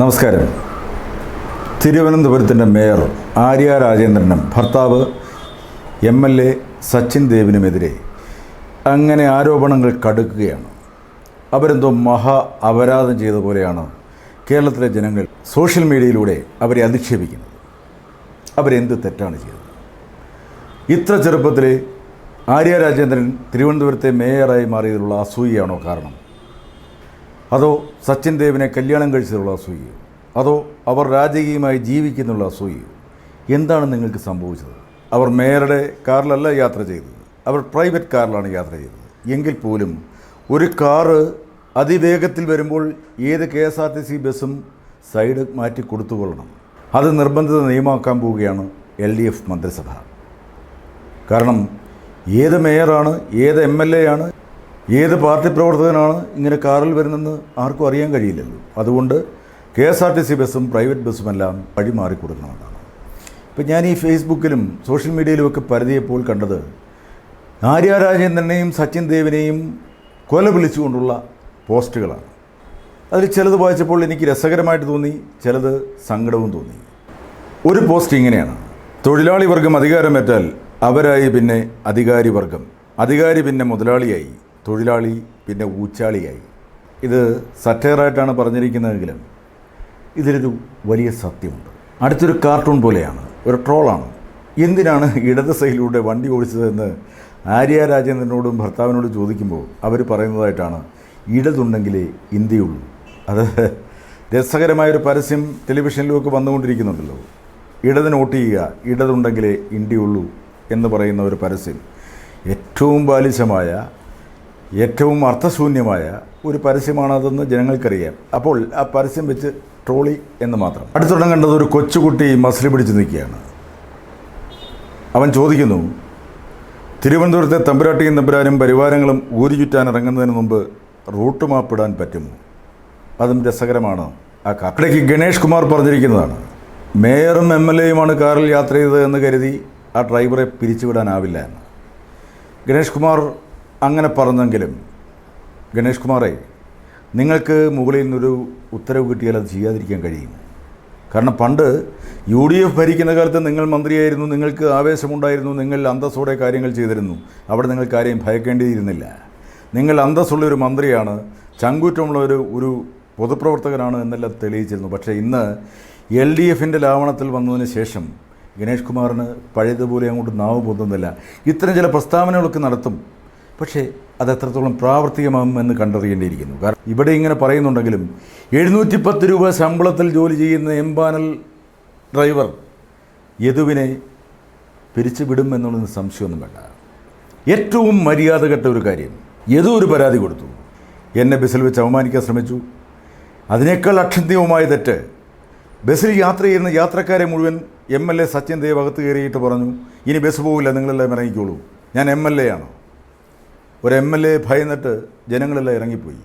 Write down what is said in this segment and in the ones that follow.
നമസ്കാരം. തിരുവനന്തപുരത്തിന്റെ മേയർ ആര്യ രാജേന്ദ്രനും ഭർത്താവ് എം എൽ എ സച്ചിൻ ദേവിനുമെതിരെ അങ്ങനെ ആരോപണങ്ങൾ കടുക്കുകയാണ്. അവരെന്തോ മഹാ അപരാധം ചെയ്ത പോലെയാണ് കേരളത്തിലെ ജനങ്ങൾ സോഷ്യൽ മീഡിയയിലൂടെ അവരെ അധിക്ഷേപിക്കുന്നത്. അവരെന്ത് തെറ്റാണ് ചെയ്തത്? ഇത്ര ചെറുപ്പത്തിൽ ആര്യ രാജേന്ദ്രൻ തിരുവനന്തപുരത്തെ മേയറായി മാറിയതിലുള്ള അസൂയയാണോ കാരണം? അതോ സച്ചിൻ ദേവിനെ കല്യാണം കഴിച്ചുള്ള അസൂയയോ? അതോ അവർ രാജകീയമായി ജീവിക്കുന്നുള്ള അസൂയയോ? എന്താണ് നിങ്ങൾക്ക് സംഭവിച്ചത്? അവർ മേയറുടെ കാറിലല്ല യാത്ര ചെയ്തത്. അവർ പ്രൈവറ്റ് കാറിലാണ് യാത്ര ചെയ്തത്. എങ്കിൽ പോലും ഒരു കാറ് അതിവേഗത്തിൽ വരുമ്പോൾ ഏത് K S R T C ബസ്സും സൈഡ് മാറ്റി കൊടുത്തുകൊള്ളണം. അത് നിർബന്ധിത നിയമമാക്കാൻ പോവുകയാണ് എൽ ഡി എഫ് മന്ത്രിസഭ. കാരണം ഏത് മേയറാണ് ഏത് എം എൽ എ ആണ് ഏത് പാർട്ടി പ്രവർത്തകനാണ് ഇങ്ങനെ കാറിൽ വരുന്നതെന്ന് ആർക്കും അറിയാൻ കഴിയില്ലല്ലോ. അതുകൊണ്ട് K S R T C ബസ്സും പ്രൈവറ്റ് ബസ്സുമെല്ലാം വഴി മാറിക്കൊടുക്കണമെന്നാണ് ഇപ്പം ഞാൻ ഈ ഫേസ്ബുക്കിലും സോഷ്യൽ മീഡിയയിലുമൊക്കെ പരതിയപ്പോൾ കണ്ടത് ആര്യ രാജേന്ദ്രനെയും സച്ചിൻ ദേവിനെയും കൊല വിളിച്ചുകൊണ്ടുള്ള പോസ്റ്റുകളാണ്. അതിൽ ചിലത് വായിച്ചപ്പോൾ എനിക്ക് രസകരമായിട്ട് തോന്നി ചിലത് സങ്കടവും തോന്നി. ഒരു പോസ്റ്റ് ഇങ്ങനെയാണ്. തൊഴിലാളി വർഗം അധികാരമേറ്റാൽ അവരായി പിന്നെ അധികാരി വർഗം അധികാരി പിന്നെ മുതലാളിയായി. തൊഴിലാളി പിന്നെ ഊച്ചാളിയായി. ഇത് സറ്റയറായിട്ടാണ് പറഞ്ഞിരിക്കുന്നതെങ്കിലും ഇതിലൊരു വലിയ സത്യമുണ്ട്. അടുത്തൊരു കാർട്ടൂൺ പോലെയാണ്. ഒരു ട്രോളാണ്. എന്തിനാണ് ഇടത് സൈഡിലൂടെ വണ്ടി ഓടിച്ചതെന്ന് ആര്യ രാജേന്ദ്രനോടും ഭർത്താവിനോടും ചോദിക്കുമ്പോൾ അവർ പറയുന്നതായിട്ടാണ്. ഇടതുണ്ടെങ്കിലേ ഇന്ത്യയുള്ളൂ. അത് രസകരമായൊരു പരസ്യം ടെലിവിഷനിലുമൊക്കെ വന്നുകൊണ്ടിരിക്കുന്നുണ്ടല്ലോ. ഇടത് നോട്ട് ചെയ്യുക ഇടതുണ്ടെങ്കിലേ ഇന്ത്യയുള്ളൂ എന്ന് പറയുന്ന ഒരു പരസ്യം ഏറ്റവും ബാലിശമായ ഏറ്റവും അർത്ഥശൂന്യമായ ഒരു പരസ്യമാണതെന്ന് ജനങ്ങൾക്കറിയാം. അപ്പോൾ ആ പരസ്യം വെച്ച് ട്രോളി എന്ന് മാത്രം. അടുത്തിടം കണ്ടത് ഒരു കൊച്ചുകുട്ടി മസിൽ പിടിച്ച് നിൽക്കുകയാണ്. അവൻ ചോദിക്കുന്നു തിരുവനന്തപുരത്തെ തമ്പുരാട്ടിയും തമ്പുരാനും പരിവാരങ്ങളും ഊരി ചുറ്റാൻ ഇറങ്ങുന്നതിന് മുമ്പ് റൂട്ട് മാപ്പിടാൻ പറ്റുമോ? അതും രസകരമാണ്. ആ കാക്കടയ്ക്ക് ഗണേഷ് കുമാർ പറഞ്ഞിരിക്കുന്നതാണ് മേയറും എം എൽ എയുമാണ് കാറിൽ യാത്ര ചെയ്തത് എന്ന് കരുതി ആ ഡ്രൈവറെ പിരിച്ചുവിടാനാവില്ല എന്ന്. ഗണേഷ് കുമാർ അങ്ങനെ പറഞ്ഞെങ്കിലും ഗണേഷ് കുമാറെ നിങ്ങൾക്ക് മുകളിൽ നിന്നൊരു ഉത്തരവ് കിട്ടിയാൽ അത് ചെയ്യാതിരിക്കാൻ കഴിയും. കാരണം പണ്ട് യു ഡി എഫ് ഭരിക്കുന്ന കാലത്ത് നിങ്ങൾ മന്ത്രിയായിരുന്നു നിങ്ങൾക്ക് ആവേശമുണ്ടായിരുന്നു നിങ്ങൾ അന്തസ്സോടെ കാര്യങ്ങൾ ചെയ്തിരുന്നു. അവിടെ നിങ്ങൾക്ക് ആരെയും ഭയക്കേണ്ടിയിരുന്നില്ല. നിങ്ങൾ അന്തസ്സുള്ള ഒരു മന്ത്രിയാണ് ചങ്കൂറ്റമുള്ള ഒരു ഒരു പൊതുപ്രവർത്തകനാണ് എന്നെല്ലാം തെളിയിച്ചിരുന്നു. പക്ഷേ ഇന്ന് എൽ ഡി എഫിന്റെ ലാവണത്തിൽ വന്നതിന് ശേഷം ഗണേഷ് കുമാറിന് പഴയതുപോലെ അങ്ങോട്ട് നാവ് പൊന്തുന്നില്ല. ഇത്തരം ചില പ്രസ്താവനകളൊക്കെ നടത്തും. പക്ഷേ അത് എത്രത്തോളം പ്രാവർത്തികമാകുമെന്ന് കണ്ടറിയേണ്ടിയിരിക്കുന്നു. കാരണം ഇവിടെ ഇങ്ങനെ പറയുന്നുണ്ടെങ്കിലും എഴുന്നൂറ്റി പത്ത് രൂപ ശമ്പളത്തിൽ ജോലി ചെയ്യുന്ന എംപാനൽ ഡ്രൈവർ യദുവിനെ പിരിച്ചു വിടും എന്നുള്ളത് സംശയമൊന്നും വേണ്ട. ഏറ്റവും മര്യാദ കെട്ട ഒരു കാര്യം യദു ഒരു പരാതി കൊടുത്തു. എന്നെ ബസ്സിൽ വെച്ച് അവമാനിക്കാൻ ശ്രമിച്ചു. അതിനേക്കാൾ അക്ഷന്തിയവുമായ തെറ്റ് ബസ്സിൽ യാത്ര ചെയ്യുന്ന യാത്രക്കാരെ മുഴുവൻ M L A Sachin Dev അകത്ത് കയറിയിട്ട് പറഞ്ഞു ഇനി ബസ് പോകില്ല നിങ്ങളെല്ലാം ഇറങ്ങിക്കോളൂ. ഞാൻ എം എൽ എ ആണ് ഒരു എം എൽ എ ഭയന്നിട്ട് ജനങ്ങളെല്ലാം ഇറങ്ങിപ്പോയി.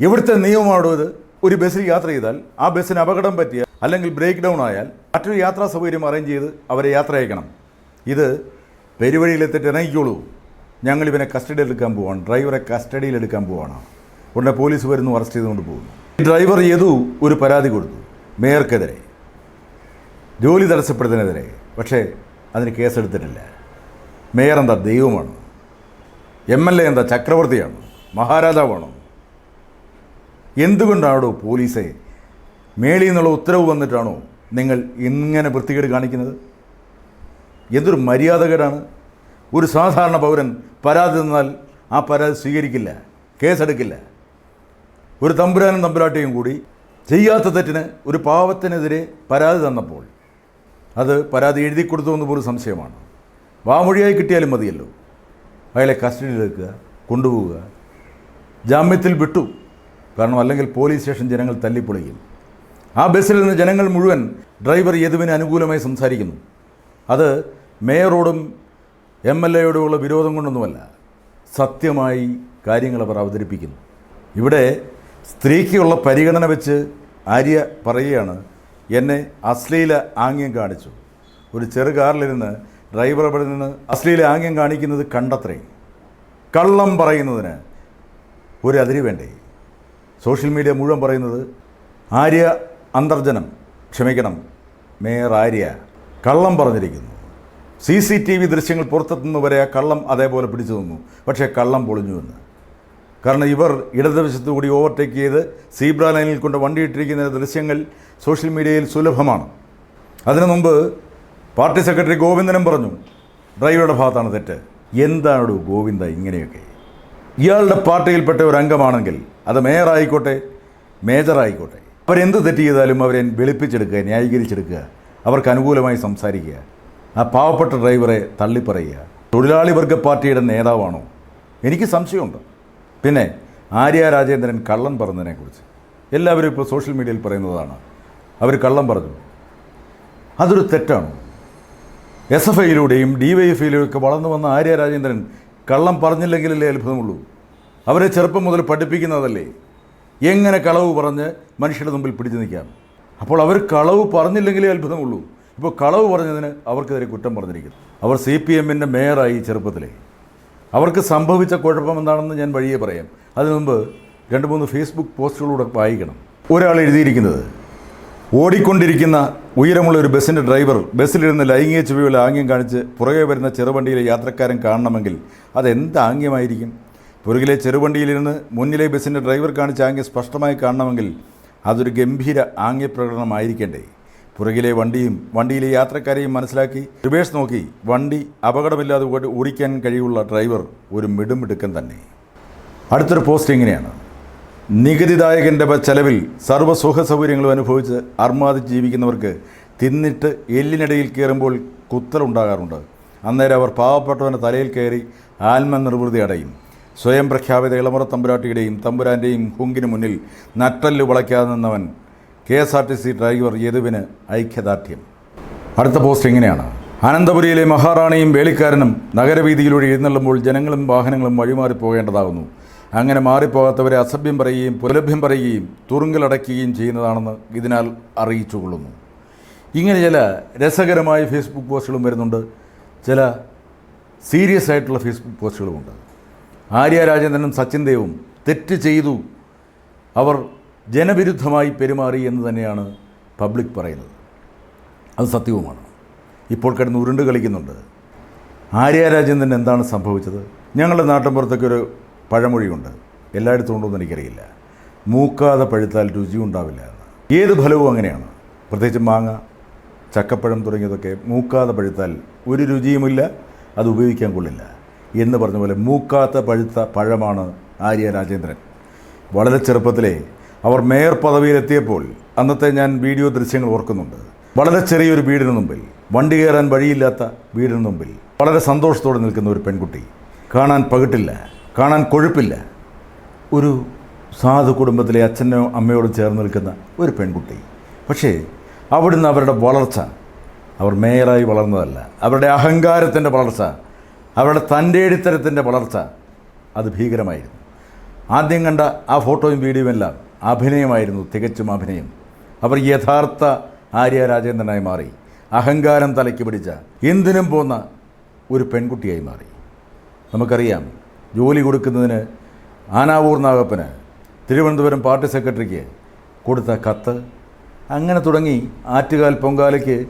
ഇവിടുത്തെ നിയമമാണോ ഇത്? ഒരു ബസ്സിൽ യാത്ര ചെയ്താൽ ആ ബസ്സിന് അപകടം പറ്റിയ അല്ലെങ്കിൽ ബ്രേക്ക് ഡൗൺ ആയാൽ മറ്റൊരു യാത്രാ സൗകര്യം അറേഞ്ച് ചെയ്ത് അവരെ യാത്ര അയക്കണം. ഇത് പെരുവഴിയിലെത്തിട്ട് ഇറങ്ങിക്കോളൂ. ഞങ്ങൾ ഇവനെ കസ്റ്റഡിയിൽ എടുക്കാൻ പോവാണ്. ഡ്രൈവറെ കസ്റ്റഡിയിൽ എടുക്കാൻ പോവാണ്. ഉടനെ പോലീസ് വരുന്നു അറസ്റ്റ് ചെയ്തുകൊണ്ട് പോകുന്നു. ഡ്രൈവർ യദു ഒരു പരാതി കൊടുത്തു. മേയർക്കെതിരെ. ജോലി തടസ്സപ്പെടുത്തുന്നതിനെതിരെ പക്ഷേ അതിന് കേസെടുത്തിട്ടില്ല. മേയർ എന്താ ദൈവമാണ്? എം എൽ എ എന്താ ചക്രവർത്തിയാണ് മഹാരാജാവാണോ. എന്തുകൊണ്ടാണോ പോലീസെ മേളിൽ നിന്നുള്ള ഉത്തരവ് വന്നിട്ടാണോ നിങ്ങൾ ഇങ്ങനെ വൃത്തികേട് കാണിക്കുന്നത്? എന്തൊരു മര്യാദകേടാണ് ഒരു സാധാരണ പൗരൻ പരാതി തന്നാൽ ആ പരാതി സ്വീകരിക്കില്ല കേസെടുക്കില്ല. ഒരു തമ്പുരാനും തമ്പുരാട്ടിയും കൂടി ചെയ്യാത്ത തെറ്റിന് ഒരു പാവത്തിനെതിരെ പരാതി തന്നപ്പോൾ അത് പരാതി എഴുതി കൊടുത്തു എന്ന് പോലും സംശയമാണ്. വാമൊഴിയായി കിട്ടിയാലും മതിയല്ലോ. അയാളെ കസ്റ്റഡിയിലെടുക്കുക കൊണ്ടുപോവുക. ജാമ്യത്തിൽ വിട്ടു. കാരണം അല്ലെങ്കിൽ പോലീസ് സ്റ്റേഷൻ ജനങ്ങൾ തല്ലിപ്പൊളിക്കും. ആ ബസ്സിൽ നിന്ന് ജനങ്ങൾ മുഴുവൻ ഡ്രൈവർ യദുവിന് അനുകൂലമായി സംസാരിക്കുന്നു. അത് മേയറോടും എം എൽ എയോടുമുള്ള വിരോധം കൊണ്ടൊന്നുമല്ല സത്യമായി കാര്യങ്ങൾ അവർ അവതരിപ്പിക്കുന്നു. ഇവിടെ സ്ത്രീക്കുള്ള പരിഗണന വെച്ച് ആര്യ പറയുകയാണ് എന്നെ അശ്ലീല ആംഗ്യം കാണിച്ചു. ഒരു ചെറു കാറിലിരുന്ന് ഡ്രൈവർ അവിടെ നിന്ന് അശ്ലീല ആംഗ്യം കാണിക്കുന്നത് കണ്ടത്രേ. കള്ളം പറയുന്നതിന് ഒരു അതിരി വേണ്ടേ? സോഷ്യൽ മീഡിയ മുഴുവൻ പറയുന്നത് ആര്യ അന്തർജനം. ക്ഷമിക്കണം മേയർ ആര്യ കള്ളം പറഞ്ഞിരിക്കുന്നു. സി സി ടി വി ദൃശ്യങ്ങൾ പുറത്തെത്തുന്ന വരെ ആ കള്ളം അതേപോലെ പിടിച്ചു നിന്നു. പക്ഷേ കള്ളം പൊളിഞ്ഞു എന്ന്. കാരണം ഇവർ ഇടതുവശത്തു കൂടി ഓവർടേക്ക് ചെയ്ത് സീബ്ര ലൈനിൽ കൊണ്ട് വണ്ടിയിട്ടിരിക്കുന്ന ദൃശ്യങ്ങൾ സോഷ്യൽ മീഡിയയിൽ സുലഭമാണ്. അതിനു മുമ്പ് പാർട്ടി സെക്രട്ടറി ഗോവിന്ദനും പറഞ്ഞു ഡ്രൈവറുടെ ഭാഗത്താണ് തെറ്റ്. എന്താണ് ഗോവിന്ദ ഇങ്ങനെയൊക്കെ? ഇയാളുടെ പാർട്ടിയിൽപ്പെട്ട ഒരു അംഗമാണെങ്കിൽ അത് മേയർ ആയിക്കോട്ടെ മേജർ ആയിക്കോട്ടെ. അവരെന്ത് തെറ്റ് ചെയ്താലും അവരെ വെളുപ്പിച്ചെടുക്കുക ന്യായീകരിച്ചെടുക്കുക അവർക്ക് അനുകൂലമായി സംസാരിക്കുക. ആ പാവപ്പെട്ട ഡ്രൈവറെ തള്ളിപ്പറയുക. തൊഴിലാളി വർഗ പാർട്ടിയുടെ നേതാവാണോ? എനിക്ക് സംശയമുണ്ട്. പിന്നെ ആര്യ രാജേന്ദ്രൻ കള്ളം പറഞ്ഞതിനെക്കുറിച്ച്. എല്ലാവരും ഇപ്പോൾ സോഷ്യൽ മീഡിയയിൽ പറയുന്നതാണ്. അവർ കള്ളം പറഞ്ഞു. അതൊരു തെറ്റാണ്? എസ് എഫ് ഐയിലൂടെയും ഡി വൈ എഫ് ഐയിലൂടെ ഒക്കെ വളർന്നു വന്ന ആര്യ രാജേന്ദ്രൻ കള്ളം പറഞ്ഞില്ലെങ്കിലല്ലേ അത്ഭുതമുള്ളൂ. അവരെ ചെറുപ്പം മുതൽ പഠിപ്പിക്കുന്നതല്ലേ. എങ്ങനെ കളവ് പറഞ്ഞ് മനുഷ്യരുടെ മുമ്പിൽ പിടിച്ചു നിൽക്കാം? അപ്പോൾ അവർ കളവ് പറഞ്ഞില്ലെങ്കിലേ അത്ഭുതമുള്ളൂ. ഇപ്പോൾ കളവ് പറഞ്ഞതിന് അവർക്കെതിരെ കുറ്റം പറഞ്ഞിരിക്കുന്നു. അവർ സി പി എമ്മിന്റെ മേയറായി ചെറുപ്പത്തിലെ. അവർക്ക് സംഭവിച്ച കുഴപ്പം എന്താണെന്ന് ഞാൻ വഴിയെ പറയാം. അതിനു മുമ്പ് രണ്ട് മൂന്ന് ഫേസ്ബുക്ക് പോസ്റ്റുകളൂടെ വായിക്കണം. ഒരാൾ എഴുതിയിരിക്കുന്നത് ഓടിക്കൊണ്ടിരിക്കുന്ന ഉയരമുള്ള ഒരു ബസ്സിന്റെ ഡ്രൈവർ ബസ്സിലിരുന്ന് ലൈംഗിക ചുവയുള്ള ആംഗ്യം കാണിച്ച് പുറകെ വരുന്ന ചെറുവണ്ടിയിലെ യാത്രക്കാരൻ കാണണമെങ്കിൽ അതെന്ത് ആംഗ്യമായിരിക്കും? പുറകിലെ ചെറുവണ്ടിയിലിരുന്ന് മുന്നിലെ ബസ്സിന്റെ ഡ്രൈവർ കാണിച്ച ആംഗ്യം സ്പഷ്ടമായി കാണണമെങ്കിൽ അതൊരു ഗംഭീര ആംഗ്യപ്രകടനമായിരിക്കേണ്ടേ. പുറകിലെ വണ്ടിയും വണ്ടിയിലെ യാത്രക്കാരെയും മനസ്സിലാക്കി റിവേഴ്സ് നോക്കി വണ്ടി അപകടമില്ലാതെ ഓടിക്കാൻ കഴിയുള്ള ഡ്രൈവർ ഒരു മിടുമിടുക്കൻ തന്നെ. അടുത്തൊരു പോസ്റ്റ് ഇങ്ങനെയാണ്. നികുതിദായകന്റെ ചെലവിൽ സർവ സുഖ സൗകര്യങ്ങളും അനുഭവിച്ച് അർമാദിച്ച് ജീവിക്കുന്നവർക്ക് തിന്നിട്ട് എല്ലിനിടയിൽ കയറുമ്പോൾ കുത്തലുണ്ടാകാറുണ്ട് അന്നേരം അവർ പാവപ്പെട്ടവന്റെ തലയിൽ കയറി ആത്മനിർവൃതി അടയും. സ്വയം പ്രഖ്യാപിത ഇളമുറ തമ്പുരാട്ടിയുടെയും തമ്പുരാന്റെയും ഹുങ്കിന് മുന്നിൽ നട്ടൽ വളയ്ക്കാതെ നിന്നവൻ K S R T C driver യദുവിന് ഐക്യദാർഢ്യം. അടുത്ത പോസ്റ്റ് ഇങ്ങനെയാണ്. അനന്തപുരിയിലെ മഹാറാണിയും വേളിക്കാരനും നഗരവീതിയിലൂടെ എഴുന്നള്ളുമ്പോൾ ജനങ്ങളും വാഹനങ്ങളും വഴിമാറി പോകേണ്ടതാകുന്നു അങ്ങനെ മാറിപ്പോകാത്തവരെ അസഭ്യം പറയുകയും പുലഭ്യം പറയുകയും തുറുങ്കിലടയ്ക്കുകയും ചെയ്യുന്നതാണെന്ന് ഇതിനാൽ അറിയിച്ചു കൊള്ളുന്നു ഇങ്ങനെ ചില രസകരമായ ഫേസ്ബുക്ക് പോസ്റ്റുകളും വരുന്നുണ്ട്. ചില സീരിയസ് ആയിട്ടുള്ള ഫേസ്ബുക്ക് പോസ്റ്റുകളുമുണ്ട്. ആര്യ രാജേന്ദ്രനും സച്ചിൻ ദേവും തെറ്റ് ചെയ്തു. അവർ ജനവിരുദ്ധമായി പെരുമാറി എന്ന് തന്നെയാണ് പബ്ലിക് പറയുന്നത്. അത് സത്യവുമാണ്. ഇപ്പോൾ കിടന്ന് ഉരുണ്ട് കളിക്കുന്നുണ്ട്. ആര്യ രാജേന്ദ്രൻ എന്താണ് സംഭവിച്ചത്? ഞങ്ങളുടെ നാട്ടിൻപുറത്തൊക്കെ ഒരു പഴമൊഴിയുണ്ട്. എല്ലായിടത്തും ഉണ്ടോയെന്ന് എനിക്കറിയില്ല. മൂക്കാതെ പഴുത്താൽ രുചി ഉണ്ടാവില്ല എന്ന്. ഏത് ഫലവും അങ്ങനെയാണ്. പ്രത്യേകിച്ച് മാങ്ങ ചക്കപ്പഴം തുടങ്ങിയതൊക്കെ മൂക്കാതെ പഴുത്താൽ ഒരു രുചിയുമില്ല അത് ഉപയോഗിക്കാൻ കൊള്ളില്ല. എന്ന് പറഞ്ഞ പോലെ മൂക്കാത്ത പഴുത്ത പഴമാണ് ആര്യ രാജേന്ദ്രൻ. വളരെ ചെറുപ്പത്തിലെ അവർ മേയർ പദവിയിലെത്തിയപ്പോൾ അന്നത്തെ ഞാൻ വീഡിയോ ദൃശ്യങ്ങൾ ഓർക്കുന്നുണ്ട്. വളരെ ചെറിയൊരു വീടിന് മുമ്പിൽ വണ്ടി കയറാൻ വഴിയില്ലാത്ത വീടിന് മുമ്പിൽ വളരെ സന്തോഷത്തോടെ നിൽക്കുന്ന ഒരു പെൺകുട്ടി. കാണാൻ പകിട്ടില്ല. കാണാൻ കൊഴുപ്പില്ല. ഒരു സാധു കുടുംബത്തിലെ അച്ഛനോ അമ്മയോട് ചേർന്ന് നിൽക്കുന്ന ഒരു പെൺകുട്ടി. പക്ഷേ അവിടുന്ന് അവരുടെ വളർച്ച അവർ മേയറായി വളർന്നതല്ല. അവരുടെ അഹങ്കാരത്തിന്റെ വളർച്ച അവരുടെ തന്റെ ഇടിത്തരത്തിന്റെ വളർച്ച അത് ഭീകരമായിരുന്നു. ആദ്യം കണ്ട ആ ഫോട്ടോയും വീഡിയോയും എല്ലാം അഭിനയമായിരുന്നു തികച്ചും അഭിനയം. അവർ യഥാർത്ഥ ആര്യ രാജേന്ദ്രനായി മാറി. അഹങ്കാരം തലയ്ക്ക് പിടിച്ച എന്തിനും പോന്ന ഒരു പെൺകുട്ടിയായി മാറി. നമുക്കറിയാം ജോലി കൊടുക്കുന്നതിന് ആനാവൂർ നാഗപ്പന് തിരുവനന്തപുരം പാർട്ടി സെക്രട്ടറിക്ക് കൊടുത്ത കത്ത്. അങ്ങനെ തുടങ്ങി ആറ്റുകാൽ പൊങ്കാലയ്ക്ക്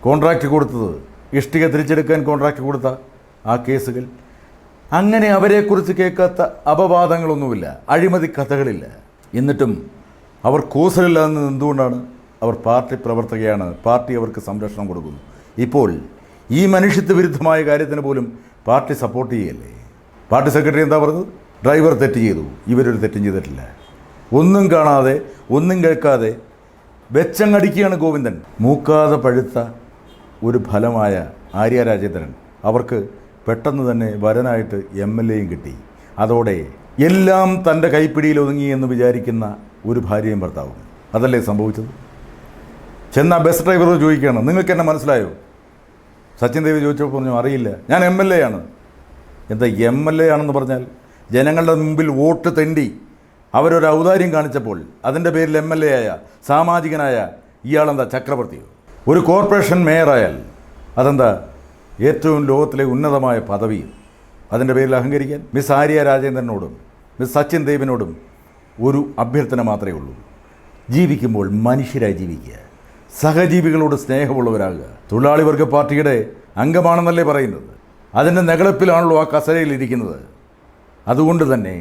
കോൺട്രാക്റ്റ് കൊടുത്തത്. ഇഷ്ടിക തിരിച്ചെടുക്കാൻ കോൺട്രാക്റ്റ് കൊടുത്ത ആ കേസുകൾ. അങ്ങനെ അവരെക്കുറിച്ച് കേൾക്കാത്ത അപവാദങ്ങളൊന്നുമില്ല. അഴിമതി കഥകളില്ല. എന്നിട്ടും അവർ കൂസലില്ലാതെ എന്തുകൊണ്ടാണ് അവർ പാർട്ടി പ്രവർത്തകയാണ്? പാർട്ടി അവർക്ക് സംരക്ഷണം കൊടുക്കുന്നു. ഇപ്പോൾ ഈ മനുഷ്യത്വ വിരുദ്ധമായ കാര്യത്തിന് പോലും പാർട്ടി സപ്പോർട്ട് ചെയ്യല്ലേ? പാർട്ടി സെക്രട്ടറി എന്താ പറഞ്ഞത്? ഡ്രൈവർ തെറ്റ് ചെയ്തു. ഇവരൊരു തെറ്റും ചെയ്തിട്ടില്ല. ഒന്നും കാണാതെ ഒന്നും കേൾക്കാതെ വെച്ചങ്ങടിക്കുകയാണ് ഗോവിന്ദൻ. മൂക്കാതെ പഴുത്ത ഒരു ഫലമായ ആര്യ രാജേന്ദ്രൻ. അവർക്ക് പെട്ടെന്ന് തന്നെ വരനായിട്ട് എം എൽ എയും കിട്ടി. അതോടെ എല്ലാം തന്റെ കൈപ്പിടിയിൽ ഒതുങ്ങി എന്ന് വിചാരിക്കുന്ന ഒരു ഭാര്യയും ഭർത്താവും. അതല്ലേ സംഭവിച്ചത്? ചെന്ന ബസ് ഡ്രൈവറോട് ചോദിക്കുകയാണ്. നിങ്ങൾക്ക് എന്നെ മനസ്സിലായോ? സച്ചിൻ ദേവി ചോദിച്ചപ്പോൾ പറഞ്ഞു അറിയില്ല. ഞാൻ എം എൽ എ ആണ്. എന്താ എം എൽ എ ആണെന്ന് പറഞ്ഞാൽ ജനങ്ങളുടെ മുമ്പിൽ വോട്ട് തെണ്ടി അവരൊരു ഔദാര്യം കാണിച്ചപ്പോൾ അതിന്റെ പേരിൽ എം എൽ എ ആയ സാമാജികനായ ഇയാളെന്താ ചക്രവർത്തിയോ ഒരു കോർപ്പറേഷൻ മേയറായാൽ അതെന്താ ഏറ്റവും ലോകത്തിലെ ഉന്നതമായ പദവി. അതിന്റെ പേരിൽ അഹങ്കരിക്കാൻ മിസ് ആര്യ രാജേന്ദ്രനോടും മിസ് സച്ചിൻ ദേവിനോടും ഒരു അഭ്യർത്ഥന മാത്രമേ ഉള്ളൂ. ജീവിക്കുമ്പോൾ മനുഷ്യരായി ജീവിക്കുക. സഹജീവികളോട് സ്നേഹമുള്ളവരാകുക. തൊഴിലാളി വർഗ പാർട്ടിയുടെ അംഗമാണെന്നല്ലേ പറയുന്നത്. അതിന്റെ നെകളപ്പിലാണല്ലോ ആ കസരയിലിരിക്കുന്നത് അതുകൊണ്ട് തന്നെ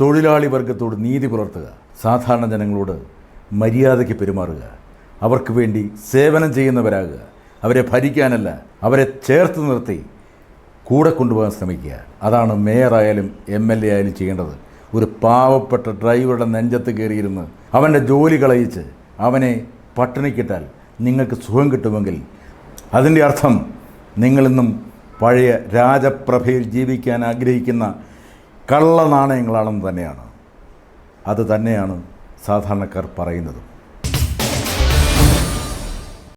തൊഴിലാളി വർഗത്തോട് നീതി പുലർത്തുക സാധാരണ ജനങ്ങളോട് മര്യാദയ്ക്ക് പെരുമാറുക അവർക്ക് വേണ്ടി സേവനം ചെയ്യുന്നവരാകുക അവരെ ഭരിക്കാനല്ല അവരെ ചേർത്ത് നിർത്തി കൂടെ കൊണ്ടുപോകാൻ ശ്രമിക്കുക. അതാണ് മേയറായാലും എം എൽ എ ആയാലും ചെയ്യേണ്ടത്. ഒരു പാവപ്പെട്ട ഡ്രൈവറുടെ നെഞ്ചത്ത് കയറിയിരുന്ന് അവന്റെ ജോലി കളയിച്ച് അവനെ പട്ടിണിക്കിട്ടാൽ നിങ്ങൾക്ക് സുഖം കിട്ടുമെങ്കിൽ അതിന്റെ അർത്ഥം നിങ്ങളിന്നും പഴയ രാജപ്രഭയിൽ ജീവിക്കാൻ ആഗ്രഹിക്കുന്ന കള്ള നാണയങ്ങളാണെന്ന് തന്നെയാണ്. അത് തന്നെയാണ് സാധാരണക്കാർ പറയുന്നതും.